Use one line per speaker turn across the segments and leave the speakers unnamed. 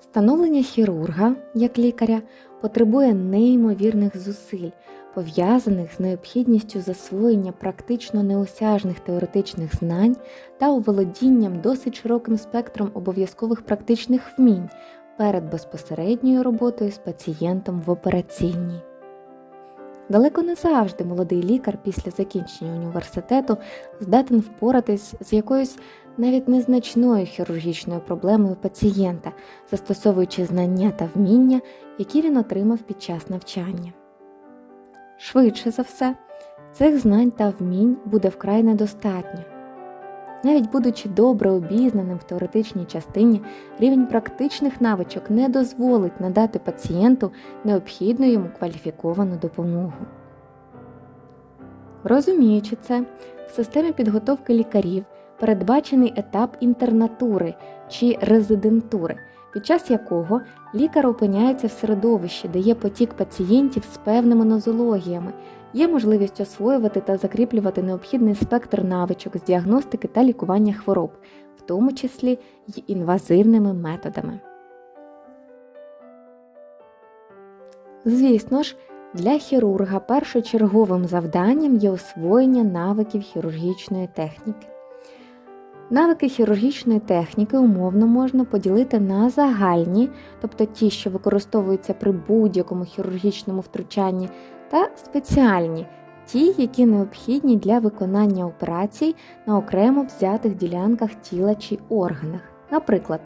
Становлення хірурга як лікаря потребує неймовірних зусиль, пов'язаних з необхідністю засвоєння практично неосяжних теоретичних знань та оволодінням досить широким спектром обов'язкових практичних вмінь перед безпосередньою роботою з пацієнтом в операційній. Далеко не завжди молодий лікар після закінчення університету здатен впоратись з якоюсь навіть незначною хірургічною проблемою пацієнта, застосовуючи знання та вміння, які він отримав під час навчання. Швидше за все, цих знань та вмінь буде вкрай недостатньо. Навіть будучи добре обізнаним в теоретичній частині, рівень практичних навичок не дозволить надати пацієнту необхідну йому кваліфіковану допомогу. Розуміючи це, в системі підготовки лікарів передбачений етап інтернатури чи резидентури, під час якого лікар опиняється в середовищі, де є потік пацієнтів з певними нозологіями, є можливість освоювати та закріплювати необхідний спектр навичок з діагностики та лікування хвороб, в тому числі й інвазивними методами. Звісно ж, для хірурга першочерговим завданням є освоєння навиків хірургічної техніки. Навики хірургічної техніки умовно можна поділити на загальні, тобто ті, що використовуються при будь-якому хірургічному втручанні, та спеціальні, ті, які необхідні для виконання операцій на окремо взятих ділянках тіла чи органах, наприклад,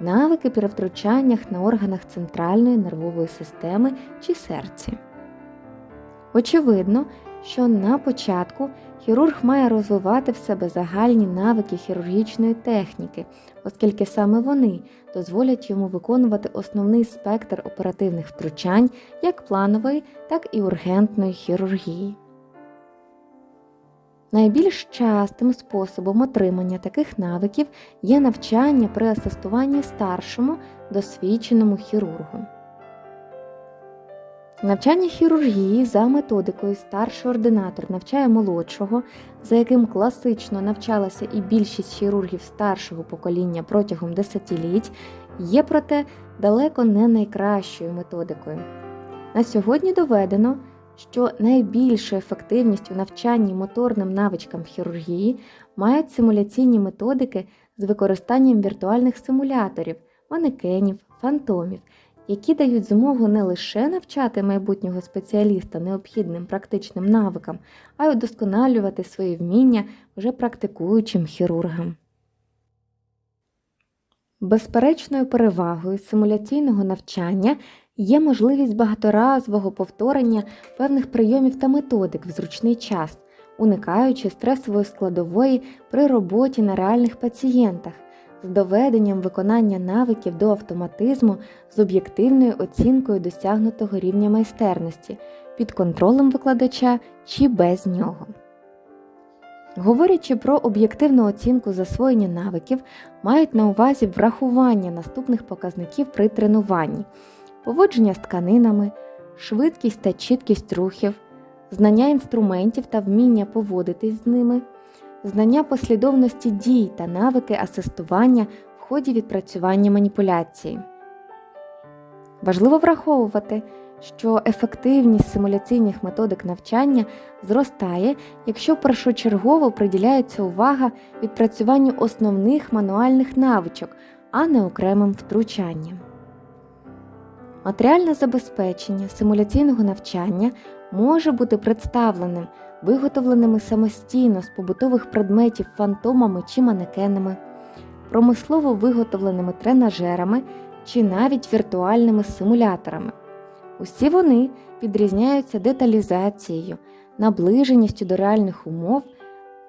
навики при втручаннях на органах центральної нервової системи чи серці. Очевидно, що на початку хірург має розвивати в себе загальні навики хірургічної техніки, оскільки саме вони дозволять йому виконувати основний спектр оперативних втручань як планової, так і ургентної хірургії. Найбільш частим способом отримання таких навиків є навчання при асистуванні старшому досвідченому хірургу. Навчання хірургії за методикою старший ординатор навчає молодшого, за яким класично навчалася і більшість хірургів старшого покоління протягом десятиліть, є проте далеко не найкращою методикою. На сьогодні доведено, що найбільшу ефективність у навчанні моторним навичкам хірургії мають симуляційні методики з використанням віртуальних симуляторів, манекенів, фантомів які дають змогу не лише навчати майбутнього спеціаліста необхідним практичним навикам, а й удосконалювати свої вміння вже практикуючим хірургам. Безперечною перевагою симуляційного навчання є можливість багаторазового повторення певних прийомів та методик в зручний час, уникаючи стресової складової при роботі на реальних пацієнтах з доведенням виконання навиків до автоматизму з об'єктивною оцінкою досягнутого рівня майстерності під контролем викладача чи без нього. Говорячи про об'єктивну оцінку засвоєння навиків, мають на увазі врахування наступних показників при тренуванні, поводження з тканинами, швидкість та чіткість рухів, знання інструментів та вміння поводитись з ними знання послідовності дій та навики асистування в ході відпрацювання маніпуляції. Важливо враховувати, що ефективність симуляційних методик навчання зростає, якщо першочергово приділяється увага відпрацюванню основних мануальних навичок, а не окремим втручанням. Матеріальне забезпечення симуляційного навчання може бути представленим виготовленими самостійно з побутових предметів фантомами чи манекенами, промислово виготовленими тренажерами чи навіть віртуальними симуляторами. Усі вони підрізняються деталізацією, наближеністю до реальних умов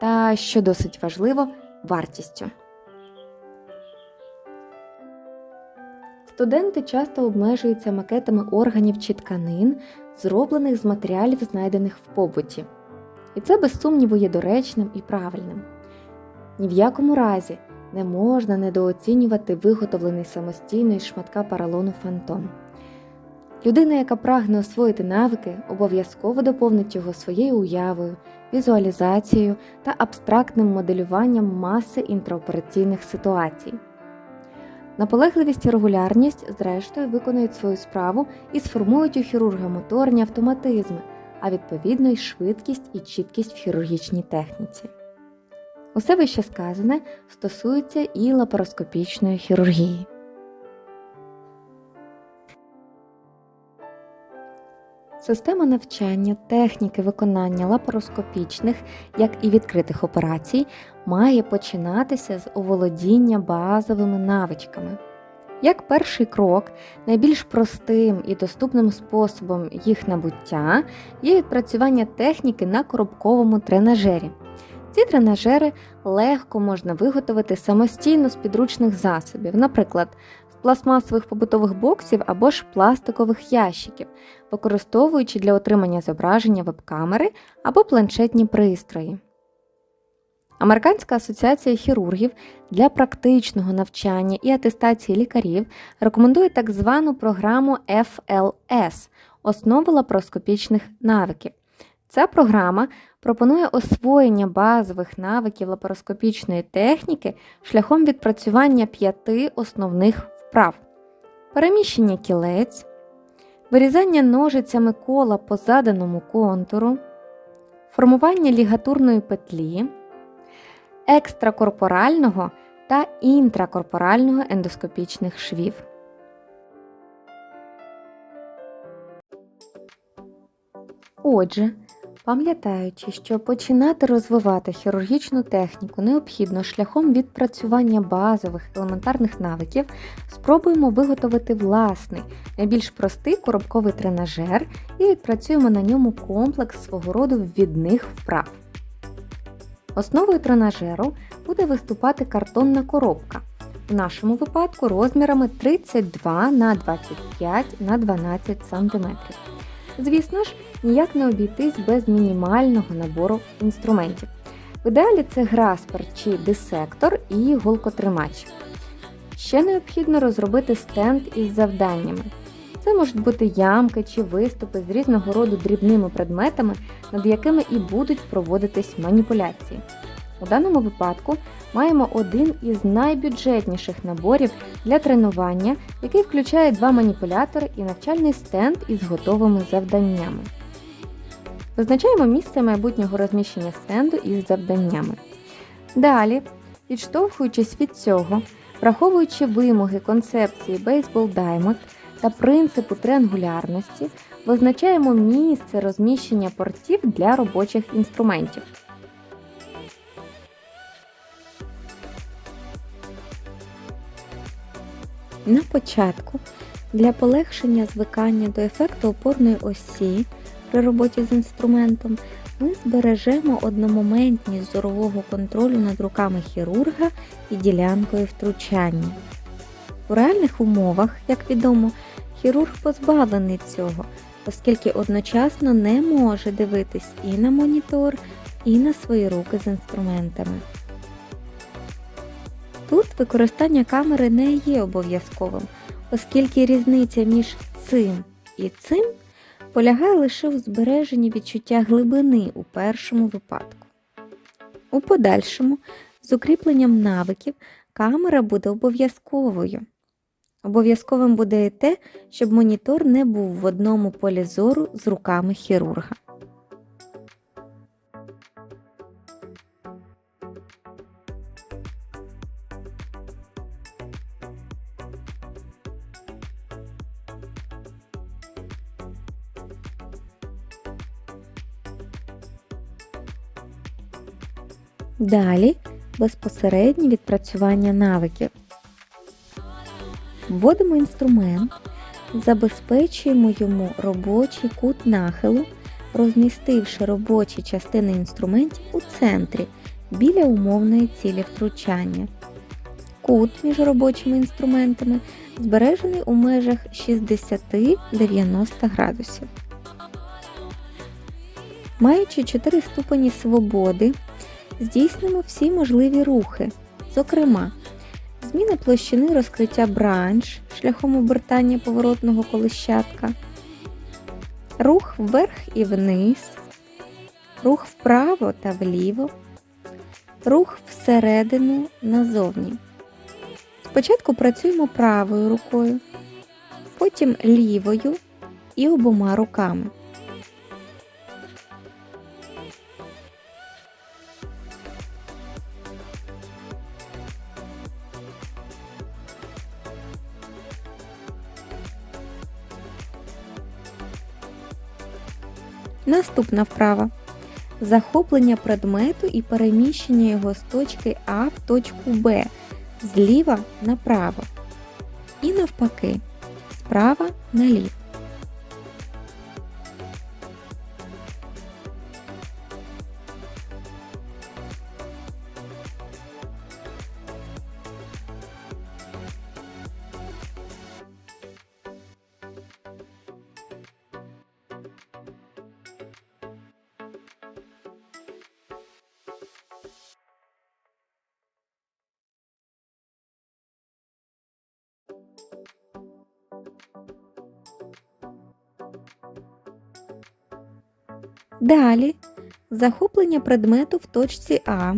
та, що досить важливо, вартістю. Студенти часто обмежуються макетами органів чи тканин, зроблених з матеріалів, знайдених в побуті. І це, без сумніву, є доречним і правильним. Ні в якому разі не можна недооцінювати виготовлений самостійно із шматка паралону фантом. Людина, яка прагне освоїти навики, обов'язково доповнить його своєю уявою, візуалізацією та абстрактним моделюванням маси інтраопераційних ситуацій. Наполегливість і регулярність, зрештою, виконують свою справу і сформують у хірурга моторні автоматизми, а відповідно й швидкість і чіткість в хірургічній техніці. Усе вище сказане стосується і лапароскопічної хірургії. Система навчання техніки виконання лапароскопічних, як і відкритих операцій, має починатися з оволодіння базовими навичками. Як перший крок, найбільш простим і доступним способом їх набуття є відпрацювання техніки на коробковому тренажері. Ці тренажери легко можна виготовити самостійно з підручних засобів, наприклад, з пластмасових побутових боксів або ж пластикових ящиків, використовуючи для отримання зображення веб-камери або планшетні пристрої. Американська асоціація хірургів для практичного навчання і атестації лікарів рекомендує так звану програму FLS основи лапароскопічних навиків. Ця програма пропонує освоєння базових навиків лапароскопічної техніки шляхом відпрацювання п'яти основних вправ: переміщення кілець, вирізання ножицями кола по заданому контуру, формування лігатурної петлі, екстракорпорального та інтракорпорального ендоскопічних швів. Отже, пам'ятаючи, що починати розвивати хірургічну техніку необхідно шляхом відпрацювання базових елементарних навиків, спробуємо виготовити власний, найбільш простий коробковий тренажер і відпрацюємо на ньому комплекс свого роду ввідних вправ. Основою тренажеру буде виступати картонна коробка, в нашому випадку розмірами 32 на 25 на 12 см. Звісно ж, ніяк не обійтись без мінімального набору інструментів. В ідеалі це граспер чи дисектор і голкотримач. Ще необхідно розробити стенд із завданнями. Це можуть бути ямки чи виступи з різного роду дрібними предметами, над якими і будуть проводитись маніпуляції. У даному випадку маємо один із найбюджетніших наборів для тренування, який включає два маніпулятори і навчальний стенд із готовими завданнями. Визначаємо місце майбутнього розміщення стенду із завданнями. Далі, відштовхуючись від цього, враховуючи вимоги концепції Baseball Diamond та принципу триангулярності, визначаємо місце розміщення портів для робочих інструментів. На початку для полегшення звикання до ефекту опорної осі при роботі з інструментом ми збережемо одномоментність зорового контролю над руками хірурга і ділянкою втручання. У реальних умовах, як відомо, хірург позбавлений цього, оскільки одночасно не може дивитись і на монітор, і на свої руки з інструментами. Тут використання камери не є обов'язковим, оскільки різниця між цим і цим полягає лише у збереженні відчуття глибини у першому випадку. У подальшому, з укріпленням навиків, камера буде обов'язковою. Обов'язковим буде і те, щоб монітор не був в одному полі зору з руками хірурга. Далі безпосереднє відпрацювання навиків. Вводимо інструмент, забезпечуємо йому робочий кут нахилу, розмістивши робочі частини інструментів у центрі біля умовної цілі втручання. Кут між робочими інструментами збережений у межах 60-90 градусів. Маючи 4 ступені свободи, здійснимо всі можливі рухи, зокрема, зміна площини розкриття бранч шляхом обертання поворотного колищатка, рух вверх і вниз, рух вправо та вліво, рух всередину назовні. Спочатку працюємо правою рукою, потім лівою і обома руками. Наступна вправа. Захоплення предмету і переміщення його з точки А в точку Б зліва направо. І навпаки, справа наліво. Далі захоплення предмету в точці А,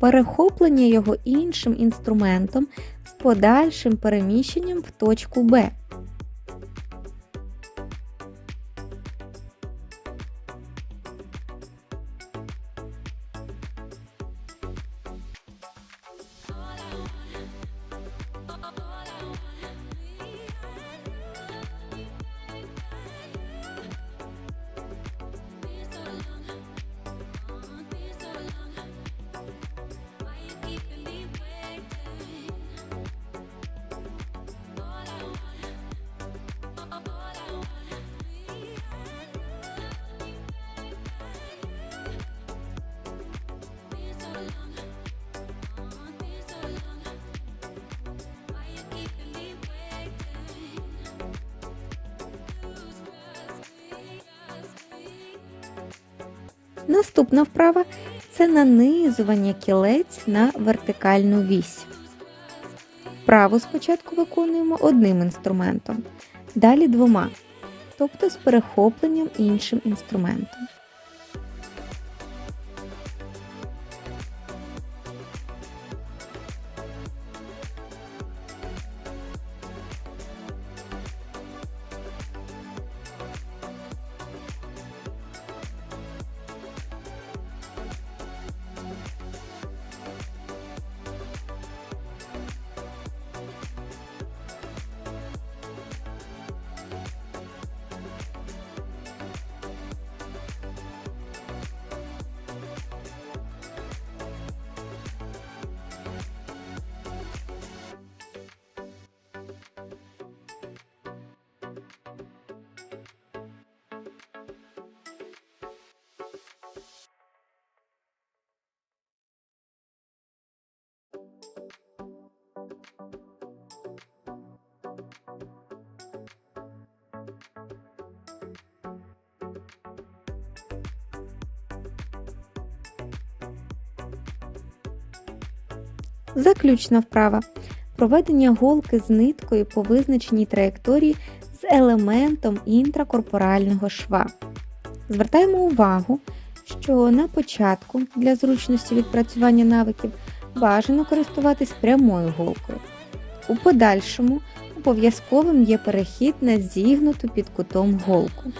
перехоплення його іншим інструментом з подальшим переміщенням в точку Б. Наступна вправа це нанизування кілець на вертикальну вісь. Вправу спочатку виконуємо одним інструментом, далі двома, тобто з перехопленням іншим інструментом. Заключна вправа. Проведення голки з ниткою по визначеній траєкторії з елементом інтракорпорального шва. Звертаємо увагу, що на початку для зручності відпрацювання навиків бажано користуватись прямою голкою. У подальшому обов'язковим є перехід на зігнуту під кутом голку.